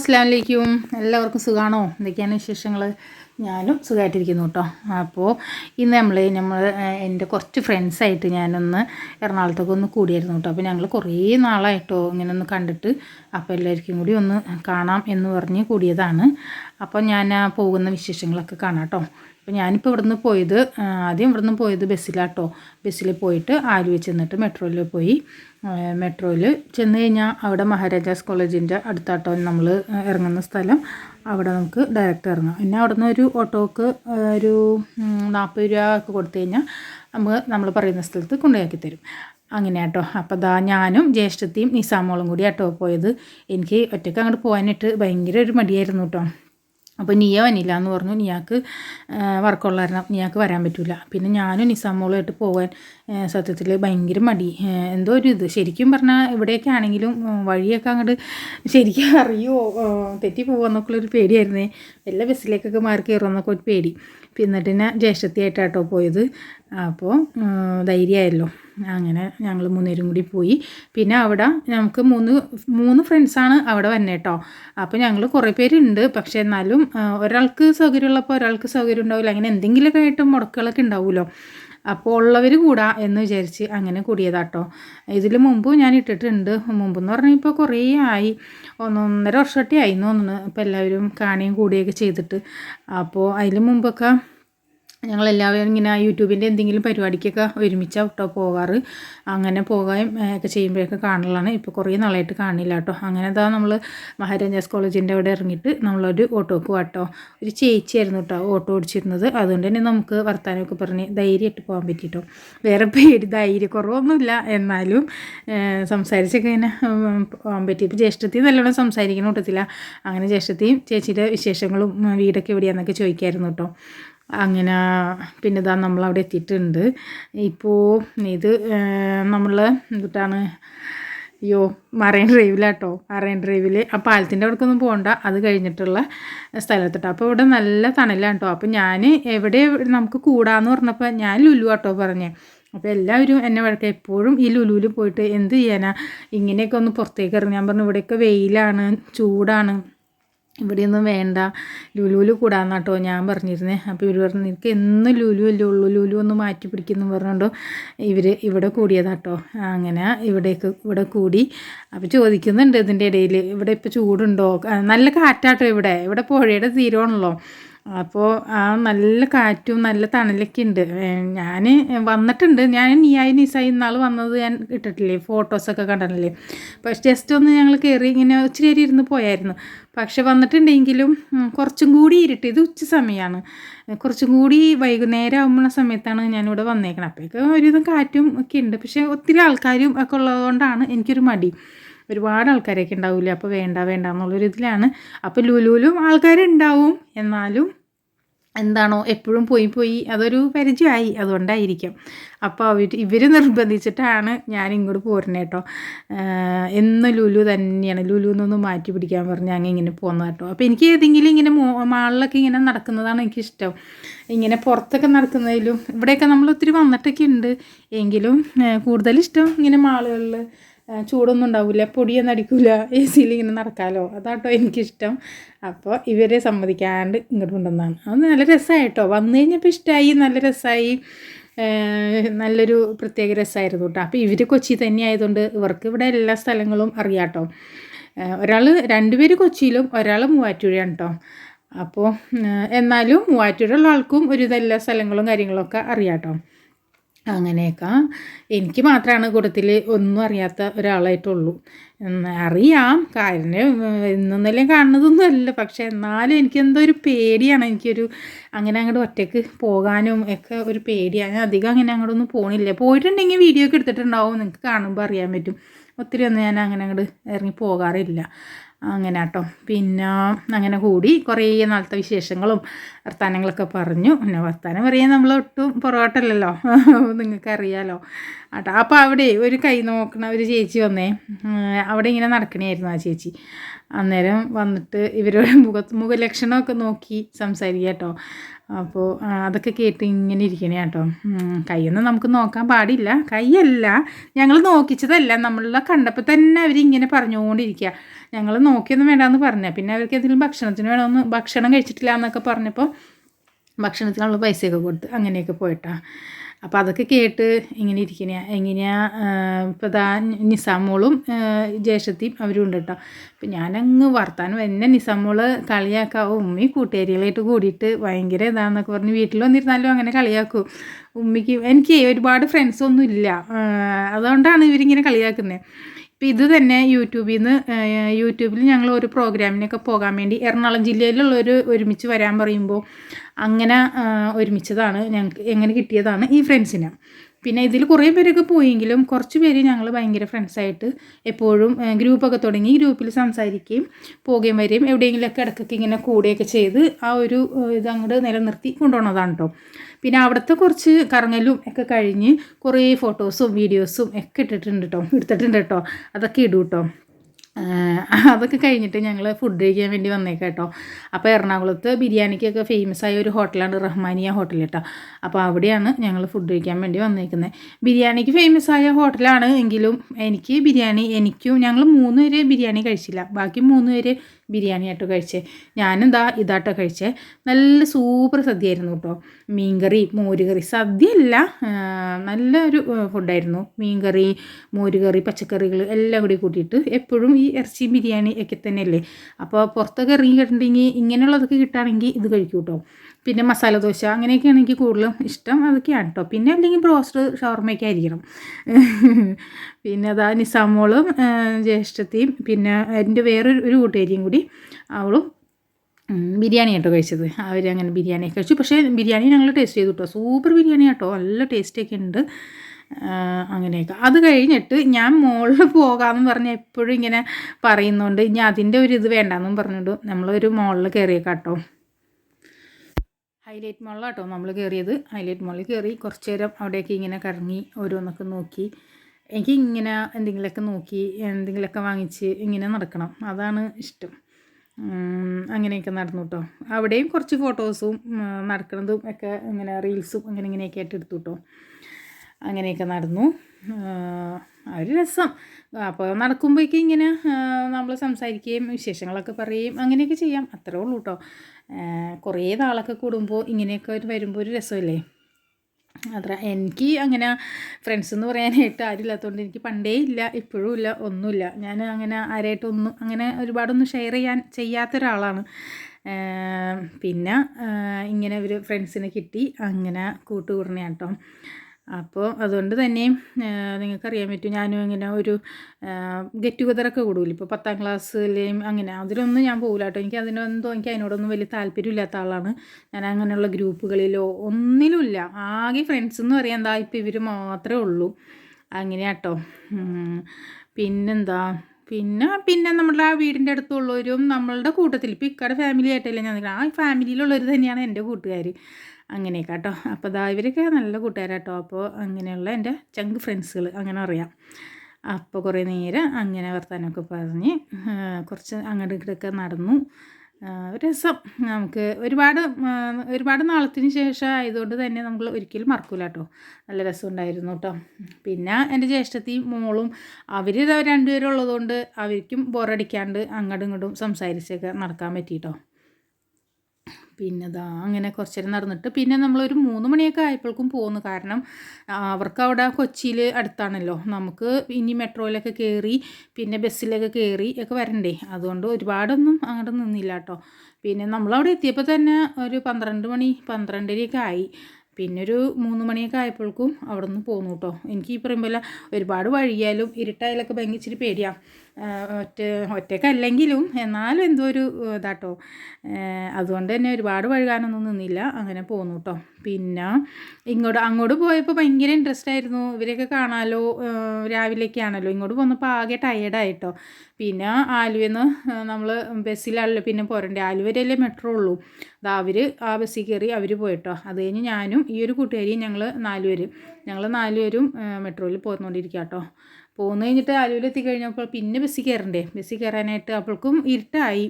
അസ്സാം വലൈക്കും എല്ലാവർക്കും സുഖമാണോ എന്തൊക്കെയാണ് വിശേഷങ്ങൾ ഞാനും സുഖമായിട്ടിരിക്കുന്നു കേട്ടോ അപ്പോൾ ഇന്ന് നമ്മൾ നമ്മൾ എന്റെ കുറച്ച് ഫ്രണ്ട്സായിട്ട് ഞാനൊന്ന് എറണാകുളത്തൊക്കെ ഒന്ന് കൂടിയായിരുന്നു കേട്ടോ അപ്പോൾ ഞങ്ങൾ കുറേ നാളായിട്ടോ ഇങ്ങനെ ഒന്ന് കണ്ടിട്ട് അപ്പോൾ എല്ലാവർക്കും കൂടി ഒന്ന് കാണാം എന്ന് പറഞ്ഞ് കൂടിയതാണ്. അപ്പോൾ ഞാൻ ആ പോകുന്ന വിശേഷങ്ങളൊക്കെ കാണാം കേട്ടോ അപ്പോൾ ഞാനിപ്പോൾ ഇവിടുന്ന് പോയത് ആദ്യം ഇവിടുന്ന് പോയത് ബസ്സിലാട്ടോ ബസ്സിൽ പോയിട്ട് ആലുവ ചെന്നിട്ട് മെട്രോയിൽ പോയി. മെട്രോയിൽ ചെന്ന് കഴിഞ്ഞാൽ അവിടെ മഹാരാജാസ് കോളേജിന്റെ അടുത്താട്ടോ നമ്മൾ ഇറങ്ങുന്ന സ്ഥലം. അവിടെ നമുക്ക് ഡയറക്റ്റ് ഇറങ്ങാം. പിന്നെ അവിടെ നിന്ന് ഒരു ഓട്ടോക്ക് ഒരു നാൽപ്പത് രൂപ ഒക്കെ കൊടുത്തു കഴിഞ്ഞാൽ നമുക്ക് നമ്മൾ പറയുന്ന സ്ഥലത്ത് കൊണ്ടുപോയി തരും അങ്ങനെ കേട്ടോ അപ്പോൾ ദാ ഞാനും ജ്യേഷ്ഠത്തെയും നിസാമോളും കൂടി ആട്ടോ പോയത്. എനിക്ക് ഒറ്റയ്ക്ക് അങ്ങോട്ട് പോകാനായിട്ട് ഭയങ്കര ഒരു മടിയായിരുന്നു കേട്ടോ അപ്പോൾ നീയ വന്നില്ല എന്ന് പറഞ്ഞു. നിയാക്ക് വർക്കുള്ള കാരണം നിയാക്ക് വരാൻ പറ്റില്ല പിന്നെ ഞാനും നിസാമോളുമായിട്ട് പോകാൻ സത്യത്തിൽ ഭയങ്കര മടി. എന്തോ ഒരു ഇത്. ശരിക്കും പറഞ്ഞാൽ ഇവിടെയൊക്കെ ആണെങ്കിലും വഴിയൊക്കെ അങ്ങോട്ട് ശരിക്കും അറിയുമോ തെറ്റി പോകുമെന്നൊക്കെയുള്ളൊരു പേടിയായിരുന്നേ. എല്ലാ ബസ്സിലേക്കൊക്കെ മാറി കയറുമെന്നൊക്കെ ഒരു പേടി. എന്നിട്ട് പിന്നെ ജ്യേഷ്ഠത്തിയായിട്ടാട്ടോ പോയത്. അപ്പോൾ ധൈര്യമായല്ലോ. അങ്ങനെ ഞങ്ങൾ മൂന്നുപേരും കൂടി പോയി. പിന്നെ അവിടെ നമുക്ക് മൂന്ന് മൂന്ന് ഫ്രണ്ട്സാണ് അവിടെ വന്നത് കേട്ടോ അപ്പോൾ ഞങ്ങൾ കുറേ പേരുണ്ട്. പക്ഷേ എന്നാലും ഒരാൾക്ക് സൗകര്യമുള്ളപ്പോൾ ഒരാൾക്ക് സൗകര്യം ഉണ്ടാവില്ല. അങ്ങനെ എന്തെങ്കിലുമൊക്കെ ആയിട്ട് മുടക്കുകളൊക്കെ ഉണ്ടാവുമല്ലോ അപ്പോൾ ഉള്ളവർ കൂടാ എന്ന് വിചാരിച്ച് അങ്ങനെ കൂടിയതാട്ടോ. ഇതിൽ മുമ്പ് ഞാൻ ഇട്ടിട്ടുണ്ട്. മുമ്പെന്ന് പറഞ്ഞാൽ ഇപ്പോൾ കുറേ ആയി. ഒന്നൊന്നര വർഷമായിട്ടേ ആയി തോന്നുന്നു. ഇപ്പോൾ എല്ലാവരും കാണിയും കൂടിയൊക്കെ ചെയ്തിട്ട്. അപ്പോൾ അതിന് മുമ്പൊക്കെ ഞങ്ങളെല്ലാവരും ഇങ്ങനെ യൂട്യൂബിന്റെ എന്തെങ്കിലും പരിപാടിക്കൊക്കെ ഒരുമിച്ച് കേട്ടോ പോകാറ്. അങ്ങനെ പോകാൻ ഒക്കെ ചെയ്യുമ്പോഴൊക്കെ കാണലാണ്. ഇപ്പോൾ കുറേ നാളായിട്ട് കാണില്ല കേട്ടോ അങ്ങനെ എന്താ നമ്മൾ മഹാരാജാസ് കോളേജിന്റെ അവിടെ ഇറങ്ങിയിട്ട് നമ്മളൊരു ഓട്ടോക്ക് പോകാട്ടോ ഒരു ചേച്ചിയായിരുന്നു കേട്ടോ ഓട്ടോ ഓടിച്ചിരുന്നത്. അതുകൊണ്ട് തന്നെ നമുക്ക് വർത്താനമൊക്കെ പറഞ്ഞ് ധൈര്യമായിട്ട് പോകാൻ പറ്റിയിട്ടോ വേറെ പേടി ധൈര്യക്കുറവൊന്നുമില്ല. എന്നാലും സംസാരിച്ചൊക്കെ ഇങ്ങനെ പോകാൻ പറ്റി. ഇപ്പോൾ ജ്യേഷ്ഠത്തെയും നല്ലോണം സംസാരിക്കുന്ന കൂട്ടത്തില്ല അങ്ങനെ ജ്യേഷ്ഠത്തെയും ചേച്ചിയുടെ വിശേഷങ്ങളും വീടൊക്കെ എവിടെയാണെന്നൊക്കെ ചോദിക്കായിരുന്നു കേട്ടോ അങ്ങനെ പിന്നെ ഇതാ നമ്മളവിടെ എത്തിയിട്ടുണ്ട്. ഇപ്പോൾ ഇത് നമ്മൾ എന്തിട്ടാണ്? അയ്യോ മറൈൻ ഡ്രൈവിലാട്ടോ. മറൈൻ ഡ്രൈവിൽ ആ പാലത്തിന്റെ അവിടേക്കൊന്നും പോകണ്ട അത് കഴിഞ്ഞിട്ടുള്ള സ്ഥലത്തിട്ടോ. അപ്പോൾ ഇവിടെ നല്ല തണലാണ് കേട്ടോ അപ്പോൾ ഞാൻ എവിടെ നമുക്ക് കൂടാന്ന് പറഞ്ഞപ്പോൾ ഞാൻ ലുലു ആട്ടോ പറഞ്ഞേ. അപ്പോൾ എല്ലാവരും എന്നെ വഴക്ക എപ്പോഴും ഈ ലുലുവിൽ പോയിട്ട് എന്ത് ചെയ്യാനാ? ഇങ്ങനെയൊക്കെ ഒന്ന് പുറത്തേക്ക് ഇറങ്ങി. ഞാൻ പറഞ്ഞു ഇവിടെയൊക്കെ വെയിലാണ് ചൂടാണ്. ഇവിടെയൊന്നും വേണ്ട. ലുലുവിൽ കൂടാന്നാട്ടോ ഞാൻ പറഞ്ഞിരുന്നേ. അപ്പോൾ ഇവർ പറഞ്ഞു നിനക്ക് എന്നും ലുലു അല്ലേ ഉള്ളൂ? ലുലു ഒന്ന് മാറ്റി പിടിക്കുന്നു പറഞ്ഞുകൊണ്ടോ ഇവർ ഇവിടെ കൂടിയതാട്ടോ. അങ്ങനെ ഇവിടേക്ക് ഇവിടെ കൂടി. അപ്പോൾ ചോദിക്കുന്നുണ്ട് ഇതിന്റെ ഇടയിൽ ഇവിടെ ഇപ്പോൾ ചൂടുണ്ടോ? നല്ല കാറ്റാട്ടോ ഇവിടെ. ഇവിടെ പുഴയുടെ തീരമാണല്ലോ അപ്പോൾ ആ നല്ല കാറ്റും നല്ല തണലൊക്കെ ഉണ്ട് ഞാൻ വന്നിട്ടുണ്ട്. ഞാൻ നീയായി നിസായി ഇന്നാൾ വന്നത് ഞാൻ ഇട്ടിട്ടില്ലേ? ഫോട്ടോസൊക്കെ കണ്ടിട്ടില്ലേ? പക്ഷെ ജസ്റ്റ് ഒന്ന് ഞങ്ങൾ കയറി ഇങ്ങനെ ഒത്തിരി നേരം ഇരുന്ന് പോയായിരുന്നു. പക്ഷെ വന്നിട്ടുണ്ടെങ്കിലും കുറച്ചും കൂടി ഇരുട്ട്. ഇത് ഉച്ച സമയമാണ് കുറച്ചും കൂടി വൈകുന്നേരം ആകുമ്പോൾ സമയത്താണ് ഞാനിവിടെ വന്നേക്കണത് അപ്പോഴേക്കും ഒരുവിധം കാറ്റും ഒക്കെ ഉണ്ട് പക്ഷേ ഒത്തിരി ആൾക്കാരും ഒക്കെ ഉള്ളതുകൊണ്ടാണ് എനിക്കൊരു മടി. ഒരുപാട് ആൾക്കാരൊക്കെ ഉണ്ടാവില്ല അപ്പോൾ വേണ്ട വേണ്ട എന്നുള്ളൊരു ഇതിലാണ്. അപ്പോൾ ലുലുലും ആൾക്കാരുണ്ടാവും. എന്നാലും എന്താണോ എപ്പോഴും പോയി പോയി അതൊരു പരിചയമായി അതുകൊണ്ടായിരിക്കും. അപ്പോൾ അവർ ഇവർ നിർബന്ധിച്ചിട്ടാണ് ഞാൻ ഇങ്ങോട്ട് പോരുന്നത് കേട്ടോ. എന്ന് ലുലു തന്നെയാണ്. ലുലു എന്നൊന്ന് മാറ്റി പിടിക്കാൻ പറഞ്ഞ് അങ്ങ് ഇങ്ങനെ പോകുന്നത് കേട്ടോ. അപ്പോൾ എനിക്ക് ഏതെങ്കിലും ഇങ്ങനെ മോ മാളിലൊക്കെ ഇങ്ങനെ നടക്കുന്നതാണ് എനിക്കിഷ്ടം. ഇങ്ങനെ പുറത്തൊക്കെ നടക്കുന്നതിലും ഇവിടെയൊക്കെ നമ്മൾ ഒത്തിരി വന്നിട്ടൊക്കെ ഉണ്ട്. എങ്കിലും കൂടുതലിഷ്ടം ഇങ്ങനെ മാളുകളിൽ ചൂടൊന്നും ഉണ്ടാവില്ല പൊടിയൊന്നും അടിക്കില്ല എ സിയിൽ ഇങ്ങനെ നടക്കാമല്ലോ അതാട്ടോ എനിക്കിഷ്ടം. അപ്പോൾ ഇവരെ സമ്മതിക്കാണ്ട് ഇങ്ങോട്ട് കൊണ്ടുവന്നതാണ്. അത് നല്ല രസമായിട്ടോ വന്നു കഴിഞ്ഞപ്പോൾ ഇഷ്ടമായി നല്ല രസമായി നല്ലൊരു പ്രത്യേക രസമായിരുന്നു കേട്ടോ അപ്പോൾ ഇവർ കൊച്ചി തന്നെ ആയതുകൊണ്ട് ഇവർക്ക് ഇവിടെ എല്ലാ സ്ഥലങ്ങളും അറിയാം കേട്ടോ ഒരാൾ രണ്ടുപേര് കൊച്ചിയിലും ഒരാൾ മൂവാറ്റുപുഴയാണ് കേട്ടോ അപ്പോൾ എന്നാലും മൂവാറ്റുപുഴയുള്ള ആൾക്കും ഒരു എല്ലാ സ്ഥലങ്ങളും കാര്യങ്ങളൊക്കെ അറിയാട്ടോ. അങ്ങനെയൊക്കെ. എനിക്ക് മാത്രമാണ് കൂട്ടത്തിൽ ഒന്നും അറിയാത്ത ഒരാളായിട്ടുള്ളൂ. അറിയാം. കാര്യം ഇന്നൊന്നല്ലേ കാണുന്നതൊന്നും അല്ല. പക്ഷേ എന്നാലും എനിക്ക് എന്തോ ഒരു പേടിയാണ്. എനിക്കൊരു അങ്ങനെ അങ്ങോട്ട് ഒറ്റയ്ക്ക് പോകാനും ഒക്കെ ഒരു പേടിയാണ് ഞാൻ അധികം അങ്ങനെ അങ്ങോട്ടൊന്നും പോണില്ല. പോയിട്ടുണ്ടെങ്കിൽ വീഡിയോ ഒക്കെ എടുത്തിട്ടുണ്ടാവും. നിങ്ങൾക്ക് കാണുമ്പോൾ അറിയാൻ പറ്റും. ഒത്തിരി ഒന്നും ഞാൻ അങ്ങനെ അങ്ങോട്ട് ഇറങ്ങി പോകാറില്ല. അങ്ങനെ കേട്ടോ പിന്നെ അങ്ങനെ കൂടി കുറേ നാളത്തെ വിശേഷങ്ങളും വർത്തമാനങ്ങളൊക്കെ പറഞ്ഞു. പിന്നെ വർത്തമാനം പറയാൻ നമ്മൾ ഒട്ടും പുറകോട്ടല്ലല്ലോ നിങ്ങൾക്ക് ആട്ടോ. അപ്പോൾ അവിടെ ഒരു കൈ നോക്കണ ഒരു ചേച്ചി വന്നേ. അവിടെ ഇങ്ങനെ നടക്കണേയായിരുന്നു ആ ചേച്ചി. അന്നേരം വന്നിട്ട് ഇവരുടെ മുഖ മുഖലക്ഷണമൊക്കെ നോക്കി സംസാരിക്കുക കേട്ടോ. അപ്പോൾ അതൊക്കെ കേട്ട് ഇങ്ങനെ ഇരിക്കണേ കേട്ടോ. കൈയൊന്നും നമുക്ക് നോക്കാൻ പാടില്ല. കൈയല്ല. ഞങ്ങൾ നോക്കിച്ചതല്ല. നമ്മളെ കണ്ടപ്പോൾ തന്നെ അവരിങ്ങനെ പറഞ്ഞുകൊണ്ടിരിക്കുക. ഞങ്ങൾ നോക്കിയൊന്നും വേണ്ടാന്ന് പറഞ്ഞ. പിന്നെ അവർക്ക് എന്തെങ്കിലും ഭക്ഷണത്തിന് വേണമെന്ന് ഭക്ഷണം കഴിച്ചിട്ടില്ല എന്നൊക്കെ പറഞ്ഞപ്പോൾ ഭക്ഷണത്തിനുള്ള പൈസയൊക്കെ കൊടുത്ത് അങ്ങനെയൊക്കെ പോയിട്ടാ. അപ്പോൾ അതൊക്കെ കേട്ട് ഇങ്ങനെ ഇരിക്കണ എങ്ങനെയാ ഇപ്പോൾ താ നിസാമോളും ജേഷത്തിയും അവരും ഉണ്ട് കേട്ടോ അപ്പം ഞാനങ്ങ് വർത്താനം എന്നെ നിസാമോൾ കളിയാക്കാവും ഉമ്മി കൂട്ടുകാരികളായിട്ട് കൂടിയിട്ട് ഭയങ്കര ഇതാണെന്നൊക്കെ പറഞ്ഞ് വീട്ടിൽ വന്നിരുന്നാലും അങ്ങനെ കളിയാക്കും. ഉമ്മിക്ക് എനിക്ക് ഒരുപാട് ഫ്രണ്ട്സൊന്നും ഇല്ല അതുകൊണ്ടാണ് ഇവരിങ്ങനെ കളിയാക്കുന്നത് ഇപ്പം ഇത് തന്നെ യൂട്യൂബിൽ നിന്ന് യൂട്യൂബിൽ ഞങ്ങൾ ഒരു പ്രോഗ്രാമിനൊക്കെ പോകാൻ വേണ്ടി എറണാകുളം ജില്ലയിലുള്ളവർ ഒരുമിച്ച് വരാൻ പറയുമ്പോൾ അങ്ങനെ ഒരുമിച്ചതാണ് ഞങ്ങൾക്ക് എങ്ങനെ കിട്ടിയതാണ് ഈ ഫ്രണ്ട്സിനെ. പിന്നെ ഇതിൽ കുറേ പേരൊക്കെ പോയെങ്കിലും കുറച്ച് പേര് ഞങ്ങൾ ഭയങ്കര ഫ്രണ്ട്സായിട്ട് എപ്പോഴും ഗ്രൂപ്പൊക്കെ തുടങ്ങി ഗ്രൂപ്പിൽ സംസാരിക്കുകയും പോകുകയും വരികയും എവിടെയെങ്കിലുമൊക്കെ ഇടയ്ക്കൊക്കെ ഇങ്ങനെ കൂടുകയൊക്കെ ചെയ്ത് ആ ഒരു ഇത് അങ്ങോട്ട് നിലനിർത്തി കൊണ്ടുപോകുന്നതാണ് കേട്ടോ പിന്നെ അവിടുത്തെ കുറച്ച് കറങ്ങലും ഒക്കെ കഴിഞ്ഞ് കുറേ ഫോട്ടോസും വീഡിയോസും ഒക്കെ ഇട്ടിട്ടുണ്ട് കേട്ടോ എടുത്തിട്ടുണ്ട് കേട്ടോ അതൊക്കെ ഇടും കേട്ടോ അതൊക്കെ കഴിഞ്ഞിട്ട് ഞങ്ങൾ ഫുഡ് കഴിക്കാൻ വേണ്ടി വന്നേക്കാം കേട്ടോ അപ്പോൾ എറണാകുളത്ത് ബിരിയാണിക്കൊക്കെ ഫേമസ് ആയ ഒരു ഹോട്ടലാണ് റഹ്മാനിയ ഹോട്ടൽ കേട്ടോ അപ്പോൾ അവിടെയാണ് ഞങ്ങൾ ഫുഡ് കഴിക്കാൻ വേണ്ടി വന്നേക്കുന്നത് ബിരിയാണിക്ക് ഫേമസ് ആയ ഹോട്ടലാണ് എങ്കിലും എനിക്ക് ബിരിയാണി എനിക്കും ഞങ്ങൾ മൂന്ന് പേര് ബിരിയാണി കഴിച്ചില്ല. ബാക്കി മൂന്ന് പേര് ബിരിയാണി ആട്ടോ കഴിച്ചേ. ഞാനും ദാ ഇതാട്ടോ കഴിച്ചേ. നല്ല സൂപ്പർ സദ്യയായിരുന്നു കേട്ടോ. മീൻകറി മോരുകറി. സദ്യയല്ല നല്ലൊരു ഫുഡായിരുന്നു മീൻകറി മോരുകറി പച്ചക്കറികൾ എല്ലാം കൂടി കൂട്ടിയിട്ട് എപ്പോഴും ഈ ഇറച്ചി ബിരിയാണി ഒക്കെ തന്നെയല്ലേ. അപ്പോൾ പുറത്തൊക്കെ ഇറങ്ങി കിട്ടുന്നുണ്ടെങ്കിൽ ഇങ്ങനെയുള്ളതൊക്കെ കിട്ടുകയാണെങ്കിൽ ഇത് കഴിക്കും കേട്ടോ. പിന്നെ മസാല ദോശ അങ്ങനെയൊക്കെയാണ് എനിക്ക് കൂടുതലും ഇഷ്ടം. അതൊക്കെയാണ് കേട്ടോ പിന്നെ അല്ലെങ്കിൽ ബ്രോസ്റ്റർ ഷവർമയൊക്കെ ആയിരിക്കണം. പിന്നെ അതാ നിസാമോളും ജ്യേഷ്ഠത്തെയും പിന്നെ എന്റെ വേറൊരു ഒരു കൂട്ടുകാരിയും കൂടി അവളും ബിരിയാണി കേട്ടോ കഴിച്ചത്. അങ്ങനെ ബിരിയാണി കഴിച്ചു. പക്ഷേ ബിരിയാണി ഞങ്ങൾ ടേസ്റ്റ് ചെയ്തു കേട്ടോ സൂപ്പർ ബിരിയാണി കേട്ടോ നല്ല ടേസ്റ്റൊക്കെ ഉണ്ട്. അങ്ങനെയൊക്കെ. അത് കഴിഞ്ഞിട്ട് ഞാൻ മോളിൽ പോകാമെന്ന് പറഞ്ഞ് എപ്പോഴും ഇങ്ങനെ പറയുന്നുണ്ട് ഇനി അതിന്റെ ഒരു ഇത് വേണ്ടാന്നും പറഞ്ഞിട്ട് നമ്മളൊരു മോളിൽ കയറിയേക്കാം കേട്ടോ ഹൈലൈറ്റ് മോളിലാട്ടോ നമ്മൾ കയറിയത് ഹൈലൈറ്റ് മോളിൽ കയറി കുറച്ച് നേരം അവിടെയൊക്കെ ഇങ്ങനെ കറങ്ങി ഓരോന്നൊക്കെ നോക്കി. എനിക്ക് ഇങ്ങനെ എന്തെങ്കിലുമൊക്കെ നോക്കി എന്തെങ്കിലുമൊക്കെ വാങ്ങിച്ച് ഇങ്ങനെ നടക്കണം. അതാണ് ഇഷ്ടം. അങ്ങനെയൊക്കെ നടന്നു കേട്ടോ അവിടെയും കുറച്ച് ഫോട്ടോസും നടക്കുന്നതും ഒക്കെ ഇങ്ങനെ റീൽസും അങ്ങനെ ഇങ്ങനെയൊക്കെ ആയിട്ട് എടുത്തു കേട്ടോ അങ്ങനെയൊക്കെ നടന്നു. ഒരു രസം. അപ്പോൾ നടക്കുമ്പോഴേക്കും ഇങ്ങനെ നമ്മൾ സംസാരിക്കുകയും വിശേഷങ്ങളൊക്കെ പറയുകയും അങ്ങനെയൊക്കെ ചെയ്യാം. അത്രേ ഉള്ളൂ കേട്ടോ കുറേ നാളൊക്കെ കൂടുമ്പോൾ ഇങ്ങനെയൊക്കെ വരുമ്പോൾ ഒരു രസമല്ലേ? അത്ര എനിക്ക് അങ്ങനെ ഫ്രണ്ട്സ് എന്ന് പറയാനായിട്ട് ആരുമില്ലാത്തതുകൊണ്ട് എനിക്ക് പണ്ടേ ഇല്ല ഇപ്പോഴും ഇല്ല ഒന്നുമില്ല ഞാൻ അങ്ങനെ ആരായിട്ടൊന്നും അങ്ങനെ ഒരുപാടൊന്നും ഷെയർ ചെയ്യാൻ ചെയ്യാത്ത ഒരാളാണ്. പിന്നെ ഇങ്ങനെ ഒരു ഫ്രണ്ട്സിനെ കിട്ടി അങ്ങനെ കൂട്ടുകൂടണ കേട്ടോ അപ്പോൾ അതുകൊണ്ട് തന്നെ നിങ്ങൾക്കറിയാൻ പറ്റും. ഞാനും ഇങ്ങനെ ഒരു ഗെറ്റ് ടുഗദറൊക്കെ കൂടുമല്ലോ ഇപ്പോൾ പത്താം ക്ലാസ്സിലെയും അങ്ങനെ അതിലൊന്നും ഞാൻ പോകില്ല കേട്ടോ. എനിക്ക് അതിനൊന്നും എനിക്ക് അതിനോടൊന്നും വലിയ താല്പര്യമില്ലാത്ത ആളാണ്. ഞാൻ അങ്ങനെയുള്ള ഗ്രൂപ്പുകളിലോ ഒന്നിലുമില്ല. ആകെ ഫ്രണ്ട്സ് എന്ന് പറയാൻ എന്താ ഇപ്പോൾ ഇവർ മാത്രമേ ഉള്ളൂ. അങ്ങനെയാട്ടോ. പിന്നെന്താ? പിന്നെ പിന്നെ നമ്മുടെ ആ വീടിന്റെ അടുത്തുള്ളവരും നമ്മളുടെ കൂട്ടത്തിൽ ഇപ്പോൾ ഇക്കടെ ഫാമിലി ആയിട്ടല്ലേ ഞാൻ ആ ഫാമിലിയിലുള്ളവർ തന്നെയാണ് എന്റെ കൂട്ടുകാർ അങ്ങനെയൊക്കെ കേട്ടോ. അപ്പോൾ ദാ ഇവരൊക്കെ നല്ല കൂട്ടുകാരാട്ടോ. അപ്പോൾ അങ്ങനെയുള്ള എന്റെ ചങ്ക് ഫ്രണ്ട്സുകൾ അങ്ങനെ അറിയാം അപ്പോൾ കുറേ നേരം അങ്ങനെ വർത്താനമൊക്കെ പറഞ്ഞ് കുറച്ച് അങ്ങോട്ട് ഇങ്ങോട്ടൊക്കെ നടന്നു. രസം. നമുക്ക് ഒരുപാട് ഒരുപാട് നാളത്തിന് ശേഷം ആയതുകൊണ്ട് തന്നെ നമ്മൾ ഒരിക്കലും മറക്കില്ല കേട്ടോ. നല്ല രസമുണ്ടായിരുന്നു കേട്ടോ. പിന്നെ എന്റെ ജ്യേഷ്ഠത്തി മോളും അവർ രണ്ടുപേരും ഉള്ളതുകൊണ്ട് അവർക്കും ബോറടിക്കാണ്ട് അങ്ങോട്ടും ഇങ്ങോട്ടും സംസാരിച്ചൊക്കെ നടക്കാൻ പറ്റി കേട്ടോ. പിന്നെ ദാ അങ്ങനെ കുറച്ച് നേരം നടന്നിട്ട് പിന്നെ നമ്മളൊരു മൂന്ന് മണിയൊക്കെ ആയപ്പോഴേക്കും പോകുന്നു കാരണം അവർക്ക് അവിടെ കൊച്ചിയിൽ അടുത്താണല്ലോ. നമുക്ക് ഇനി മെട്രോയിലൊക്കെ കയറി പിന്നെ ബസ്സിലൊക്കെ കയറി ഒക്കെ വരണ്ടേ. അതുകൊണ്ട് ഒരുപാടൊന്നും അങ്ങോട്ട് നിന്നില്ല കേട്ടോ. പിന്നെ നമ്മളവിടെ എത്തിയപ്പോൾ തന്നെ ഒരു പന്ത്രണ്ട് മണി പന്ത്രണ്ടരയൊക്കെ ആയി. പിന്നെ ഒരു മൂന്ന് മണിയൊക്കെ ആയപ്പോഴേക്കും അവിടെ നിന്ന് പോന്നു കേട്ടോ. എനിക്ക് ഈ പറയുമ്പോൾ ഒരുപാട് വഴിയാലും ഇരുട്ടായാലൊക്കെ ഭയങ്കര ഇച്ചിരി പേടിയാണ് ഒറ്റ ഒറ്റക്കല്ലെങ്കിലും എന്നാലും എന്തോ ഒരു ഇതാട്ടോ അതുകൊണ്ട് തന്നെ ഒരുപാട് വഴുകാനൊന്നും നിന്നില്ല. അങ്ങനെ പോന്നു കേട്ടോ പിന്നെ ഇങ്ങോട്ട് അങ്ങോട്ട് പോയപ്പോൾ ഭയങ്കര ഇൻട്രസ്റ്റ് ആയിരുന്നു. ഇവരെയൊക്കെ കാണാലോ രാവിലെയൊക്കെയാണല്ലോ ഇങ്ങോട്ട് പോന്നപ്പോൾ ആകെ ടയേർഡായിട്ടോ പിന്നെ ആലുവെന്ന് നമ്മൾ ബസ്സിലാണല്ലോ പിന്നെ പോരണ്ടേ? ആലുവരല്ലേ മെട്രോ ഉള്ളൂ. അതാ അവർ ആ ബസ്സിൽ കയറി അവർ പോയിട്ടോ അത് കഴിഞ്ഞ് ഞാനും ഈ ഒരു കൂട്ടുകാരിയും ഞങ്ങൾ നാലുപേര്. ഞങ്ങൾ നാലുപേരും മെട്രോയിൽ പോന്നുകൊണ്ടിരിക്കുക കേട്ടോ പോന്നു കഴിഞ്ഞിട്ട് ആലുവയിൽ എത്തിക്കഴിഞ്ഞപ്പോൾ പിന്നെ ബസ്സിൽ കയറണ്ടേ ബസ്സിൽ കയറാനായിട്ട് അപ്പോൾക്കും ഇരുട്ടായി.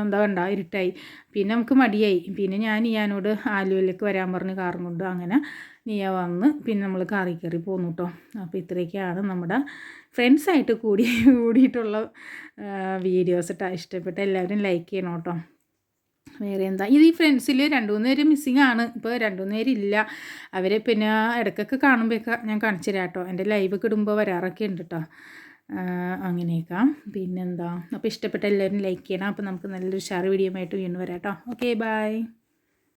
എന്താ വേണ്ട ഇരുട്ടായി. പിന്നെ നമുക്ക് മടിയായി. പിന്നെ ഞാൻ നീയാനോട് ആലുവിലേക്ക് വരാൻ പറഞ്ഞ് കാറും കൊണ്ട് അങ്ങനെ നീയ വന്ന് പിന്നെ നമ്മൾ കാറി കയറി പോന്നു കേട്ടോ അപ്പോൾ ഇത്രയൊക്കെയാണ് നമ്മുടെ ഫ്രണ്ട്സായിട്ട് കൂടി കൂടിയിട്ടുള്ള വീഡിയോസ് ഇഷ്ടപ്പെട്ട എല്ലാവരും ലൈക്ക് ചെയ്യണം കേട്ടോ വേറെ എന്താ? ഇത് ഈ ഫ്രണ്ട്സിൽ രണ്ട് മൂന്ന് പേര് മിസ്സിങ് ആണ്. ഇപ്പോൾ രണ്ട് മൂന്ന് പേരില്ല അവരെ പിന്നെ ഇടയ്ക്കൊക്കെ കാണുമ്പോഴൊക്കെ ഞാൻ കാണിച്ചു തരാം കേട്ടോ എന്റെ ലൈവ് ഒക്കെ ഇടുമ്പോൾ വരാറൊക്കെ ഉണ്ട് കേട്ടോ അങ്ങനെയൊക്കെ. പിന്നെന്താ? അപ്പോൾ ഇഷ്ടപ്പെട്ട എല്ലാവരും ലൈക്ക് ചെയ്യണം. അപ്പോൾ നമുക്ക് നല്ലൊരു ഷാർ വീഡിയോ ആയിട്ട് വീണ്ടും വരാം കേട്ടോ ഓക്കെ ബൈ